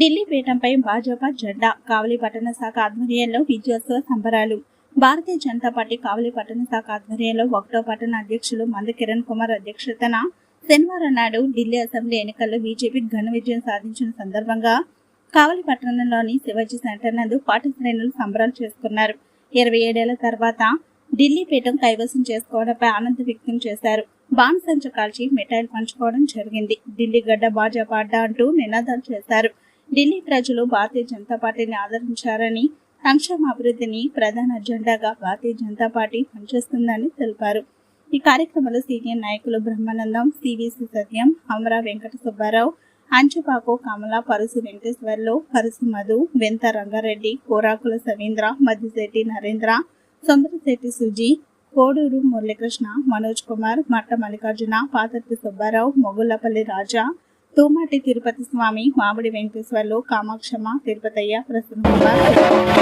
ఢిల్లీ పీఠంపై భాజపా జెండా కావలి పట్టణ శాఖ ఆధ్వర్యంలో విజయోత్సవ సంబరాలు. భారతీయ జనతా పార్టీ కావలి పట్టణ శాఖ ఆధ్వర్యంలో ఒకటో పట్టణ అధ్యక్షులు మంద కిరణ్ కుమార్ అధ్యక్షతన శనివారం నాడు ఢిల్లీ అసెంబ్లీ ఎన్నికల్లో బీజేపీ ఘన విజయం సాధించిన సందర్భంగా కావలి పట్టణంలోని శివాజీ సెంటర్ నందు పార్టీ శ్రేణులు సంబరాలు చేసుకున్నారు. ఇరవై ఏడేళ్ళ తర్వాత ఢిల్లీ పీఠం కైవసం చేసుకోవడంపై ఆనందం వ్యక్తం చేశారు. బాణసంచ కాల్చి మిఠాయిలు పంచుకోవడం జరిగింది. ఢిల్లీ గడ్డ భాజపా అడ్డా అంటూ నినాదాలు చేశారు. ఢిల్లీ ప్రజలు భారతీయ జనతా పార్టీని ఆదరించారని సంక్షేమ అభివృద్ధిని ప్రధాన అజెండాగా భారతీయ జనతా పార్టీ పనిచేస్తుందని తెలిపారు. ఈ కార్యక్రమంలో సీనియర్ నాయకులు బ్రహ్మానందం సివిసి సత్యం అమరా వెంకట సుబ్బారావు అంచుపాకు కమల పరుసు వెంకటేశ్వర్లు పరుసు మధు వెంత రంగారెడ్డి కోరాకుల సవీంద్ర మద్దిశెట్టి నరేంద్ర సుందరశెట్టి సుజీ కోడూరు మురళీకృష్ణ మనోజ్ కుమార్ మట్ట మల్లికార్జున పాతర్తి సుబ్బారావు మొగుళ్ళపల్లి రాజా తూమాటి తిరుపతి స్వామి మామిడి వెంకటేశ్వర్లు కామాక్షమ్మ తిరుపతయ్య ప్రసన్న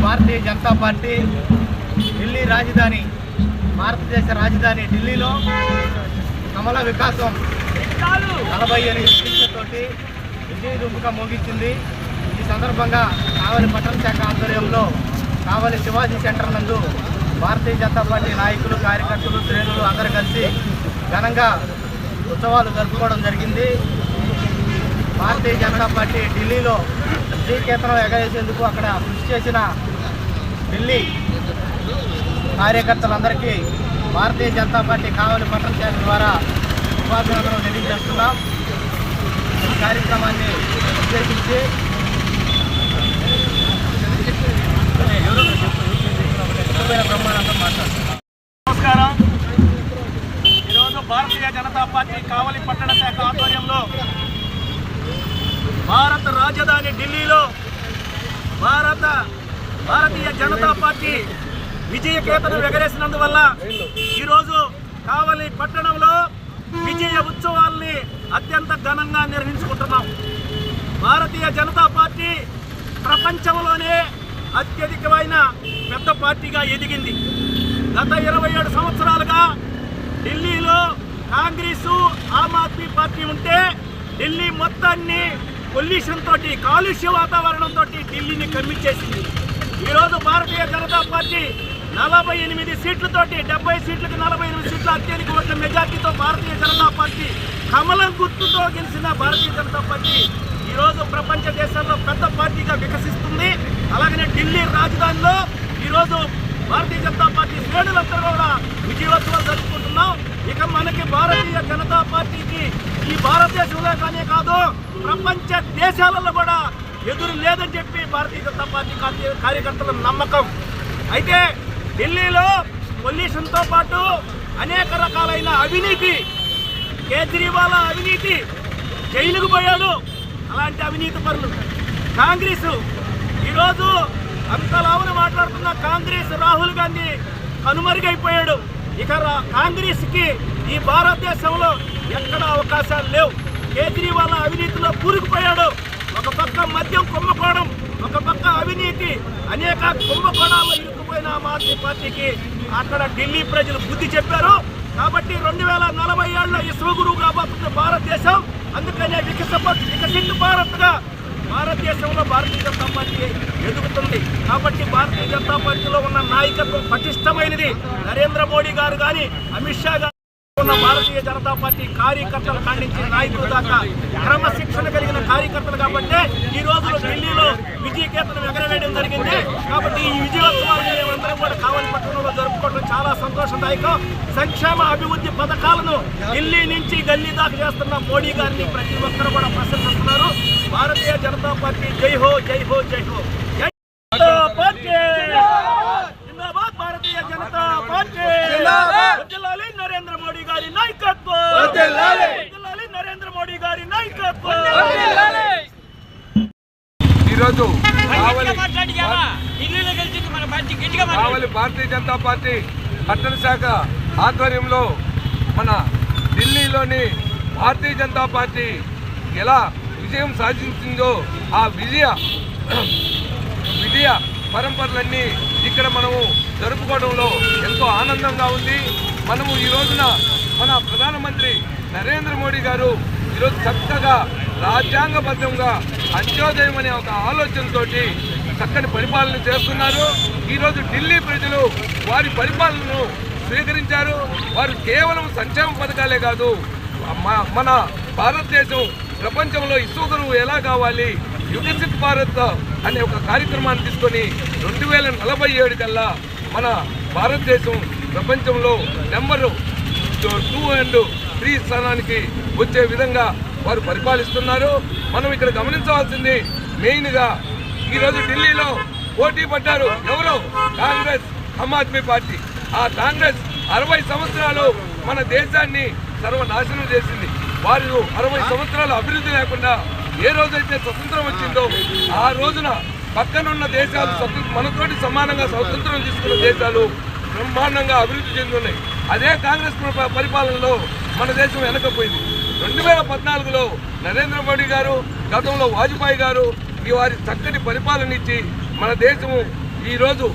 భారతీయ జనతా పార్టీ ఢిల్లీ రాజధాని భారతదేశ రాజధాని ఢిల్లీలో కమల వికాసం నలభై ఎనిమిది సీట్లతోటి విజయ ముగించింది. ఈ సందర్భంగా కావలి పట్టణ శాఖ ఆధ్వర్యంలో కావలి శివాజీ సెంటర్ నందు భారతీయ జనతా పార్టీ నాయకులు కార్యకర్తలు శ్రేణులు అందరూ కలిసి ఘనంగా ఉత్సవాలు జరుపుకోవడం జరిగింది భారతీయ జనతా పార్టీ ఢిల్లీలో శ్రీకేతనం ఎగరేసేందుకు అక్కడ కృషి చేసిన ఢిల్లీ కార్యకర్తలందరికీ భారతీయ జనతా పార్టీ కావలి పట్టణ శాఖ ద్వారా శుభాభినందనలు తెలియజేస్తున్నాం ఈ కార్యక్రమాన్ని ఉద్దేశించి ఎవరు బ్రహ్మానందం నమస్కారం భారతీయ జనతా పార్టీ కావలి పట్టణ శాఖ ఆధ్వర్యంలో భారత రాజధాని ఢిల్లీలో భారత భారతీయ జనతా పార్టీ విజయకేతను ఎగరేసినందువల్ల ఈరోజు కావలి పట్టణంలో విజయ ఉత్సవాల్ని అత్యంత ఘనంగా నిర్వహించుకుంటున్నాం. భారతీయ జనతా పార్టీ ప్రపంచంలోనే అత్యధికమైన పెద్ద పార్టీగా ఎదిగింది. గత ఇరవై ఏడు సంవత్సరాలుగా ఢిల్లీలో కాంగ్రెస్ ఆమ్ ఆద్మీ పార్టీ ఉంటే ఢిల్లీ మొత్తాన్ని పొల్యూషన్ తోటి కాలుష్య వాతావరణం తోటి ఢిల్లీని కమ్మించేసింది ఈరోజు భారతీయ జనతా పార్టీ నలభై ఎనిమిది సీట్లతోటి డెబ్బై సీట్లకు నలభై ఎనిమిది సీట్ల అత్యధిక ఓట్ల మెజార్టీతో భారతీయ జనతా పార్టీ కమలం గుర్తుతో గెలిచిన భారతీయ జనతా పార్టీ ఈరోజు ప్రపంచ దేశాల్లో పెద్ద పార్టీగా వికసిస్తుంది. అలాగనే ఢిల్లీ రాజధానిలో ఈరోజు భారతీయ జనతా పార్టీ శ్రేణులంతా కూడా విజయోత్సవాలు జరుపుకుంటున్నాం. ఇక మనకి భారతీయ జనతా పార్టీకి ఈ భారతదేశంలో కానీ కాదు ప్రపంచ దేశాలలో కూడా ఎదురు లేదని చెప్పి భారతీయ జనతా పార్టీ కార్యకర్తల నమ్మకం. అయితే ఢిల్లీలో పొల్యూషన్తో పాటు అనేక రకాలైన అవినీతి కేజ్రీవాల్ అవినీతి జైలుకు పోయాడు. అలాంటి అవినీతి పనులు. కాంగ్రెస్ ఈరోజు అంతలావున మాట్లాడుతున్న కాంగ్రెస్ రాహుల్ గాంధీ కనుమరుగైపోయాడు. ఇక రా- కాంగ్రెస్కి ఈ భారతదేశంలో ఎక్కడ అవకాశాలు లేవు. కేజ్రీవాల్ అవినీతిలో కూరుకుపోయాడు. ఒక పక్క మద్యం కుంభకోణం ఒక పక్క అవినీతి. అనేక కుంభకోణాల్లో ఇరుక్కుపోయిన ఆమ్ ఆద్మీ పార్టీకి అక్కడ ఢిల్లీ ప్రజలు బుద్ధి చెప్పారు. కాబట్టి రెండు వేల నలభై ఏళ్ళలో విశ్వగురువు కాబోతుంది భారతదేశం అందుకనే వికస వికసిత భారత్గా భారతదేశంలో దేశంలో భారతీయ జనతా పార్టీ ఎదుగుతుంది. కాబట్టి భారతీయ జనతా పార్టీలో ఉన్న నాయకత్వం పటిష్టమైనది. నరేంద్ర మోడీ గారు కానీ అమిత్ షా గారు ఉన్న భారతీయ జనతా పార్టీ కార్యకర్తలు ఖండించి నాయకులు దాకా క్రమశిక్షణ కలిగిన కార్యకర్తలు కాబట్టి ఈ రోజు ఢిల్లీలో విజయకేతనం ఎగరవేయడం జరిగింది. కాబట్టి ఈ విజయోత్సవాలను మేమందరం కూడా కావాలి పట్టణంలో జరుపుకోవడం చాలా సంతోషదాయకం. సంక్షేమ అభివృద్ధి పథకాలను ఢిల్లీ నుంచి గల్లీ దాకా చేస్తున్న మోడీ గారిని ప్రతి ఒక్కరు కూడా ప్రశంసిస్తున్నారు. భారతీయ జనతా పార్టీ జై హో జై హో జై హో జై జనతా పార్టీ జిందాబాద్ భారతీయ జనతా పార్టీ వర్ధిల్లాలి నరేంద్ర మోడీ గారి నాయకత్వం వర్ధిల్లాలి నరేంద్ర మోడీ గారి నాయకత్వం ఈరోజు కావలి ఢిల్లీలో గెలిచింది మన పార్టీ గట్టిగా కావలి భారతీయ జనతా పార్టీ పట్టణ శాఖ ఆధ్వర్యంలో మన ఢిల్లీలోని భారతీయ జనతా పార్టీ ఎలా విజయం సాధించిందో ఆ విజయ విజయ పరంపరలన్నీ ఇక్కడ మనము జరుపుకోవడంలో ఎంతో ఆనందంగా ఉంది. మనము ఈ రోజున మన ప్రధానమంత్రి నరేంద్ర మోడీ గారు ఈరోజు చక్కగా రాజ్యాంగబద్ధంగా అంత్యోదయం అనే ఒక ఆలోచనతోటి చక్కని పరిపాలన చేస్తున్నారు. ఈరోజు ఢిల్లీ ప్రజలు వారి పరిపాలనను స్వీకరించారు. వారు కేవలం సంక్షేమ పథకాలే కాదు మన భారతదేశం ప్రపంచంలో ఇసుకరు ఎలా కావాలి యుగసిత్ భారత్ అనే ఒక కార్యక్రమాన్ని తీసుకొని రెండు వేల నలభై ఏడు కల్లా మన భారతదేశం ప్రపంచంలో నెంబరు టూ అండ్ త్రీ స్థానానికి వచ్చే విధంగా వారు పరిపాలిస్తున్నారు. మనం ఇక్కడ గమనించవలసింది మెయిన్గా ఈరోజు ఢిల్లీలో పోటీ పడ్డారు ఎవరు? కాంగ్రెస్ ఆమ్ ఆద్మీ పార్టీ. ఆ కాంగ్రెస్ అరవై సంవత్సరాలు మన దేశాన్ని సర్వనాశనం చేసింది. వాళ్ళు అరవై సంవత్సరాలు అభివృద్ధి లేకుండా ఏ రోజైతే స్వతంత్రం వచ్చిందో ఆ రోజున పక్కనున్న దేశాలు స్వతంత్ర మనతోటి సమానంగా స్వతంత్రం తీసుకున్న దేశాలు బ్రహ్మాండంగా అభివృద్ధి చెందున్నాయి అదే కాంగ్రెస్ పరిపాలనలో మన దేశం వెనకపోయింది. రెండు వేల పద్నాలుగులో నరేంద్ర మోడీ గారు గతంలో వాజ్పేయి గారు ఈ వారి చక్కటి పరిపాలన ఇచ్చి మన దేశము ఈరోజు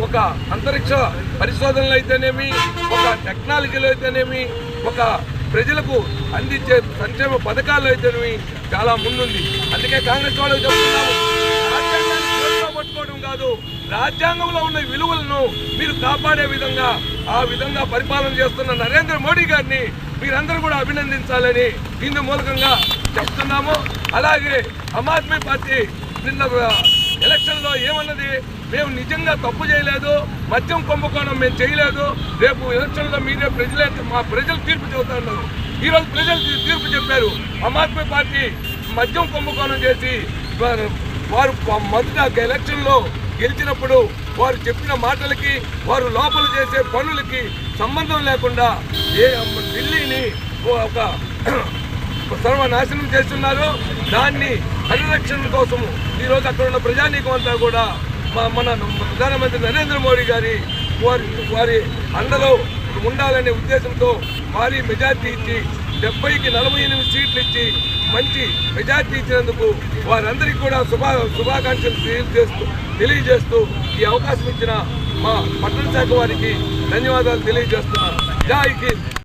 ఒక అంతరిక్ష పరిశోధనలు అయితేనేమి ఒక టెక్నాలజీలో అయితేనేమి ఒక ప్రజలకు అందించే సంక్షేమ పథకాలు అయితేనేమి చాలా ముందుంది. అందుకే కాంగ్రెస్ వాళ్ళకి చెప్తున్నాము పట్టుకోవడం కాదు రాజ్యాంగంలో ఉన్న విలువలను మీరు కాపాడే విధంగా ఆ విధంగా పరిపాలన చేస్తున్న నరేంద్ర మోడీ గారిని మీరందరూ కూడా అభినందించాలని ఇందు మూలకంగా చెప్తున్నాము అలాగే ఆమ్ ఆద్మీ పార్టీ నిన్న ఎలక్షన్లో ఏమన్నది? మేము నిజంగా తప్పు చేయలేదు మద్యం కుంభకోణం మేము చేయలేదు. రేపు ఎలక్షన్లో మీరే ప్రజలే మా ప్రజలు తీర్పు చెబుతున్నారు ఈరోజు ప్రజలు తీర్పు చెప్పారు. ఆమ్ ఆద్మీ పార్టీ మద్యం కుంభకోణం చేసి వారు- వారు మొదట ఎలక్షన్లో గెలిచినప్పుడు వారు చెప్పిన మాటలకి వారు లోపల చేసే పనులకి సంబంధం లేకుండా ఏ ఢిల్లీని ఒక సర్వనాశనం చేస్తున్నారు. దాన్ని పరిరక్షణ కోసము ఈరోజు అక్కడ ఉన్న ప్రజానీకం అంతా కూడా మా- మన ప్రధానమంత్రి నరేంద్ర మోడీ గారి వారి వారి అండలో ఉండాలనే ఉద్దేశంతో భారీ మెజార్టీ ఇచ్చి డెబ్బైకి నలభై ఎనిమిది సీట్లు ఇచ్చి మంచి మెజార్టీ ఇచ్చినందుకు వారందరికీ కూడా శుభా శుభాకాంక్షలు తెలియజేస్తూ తెలియజేస్తూ ఈ అవకాశం ఇచ్చిన మా పట్టణ శాఖ వారికి ధన్యవాదాలు తెలియజేస్తున్నాను. జాయికి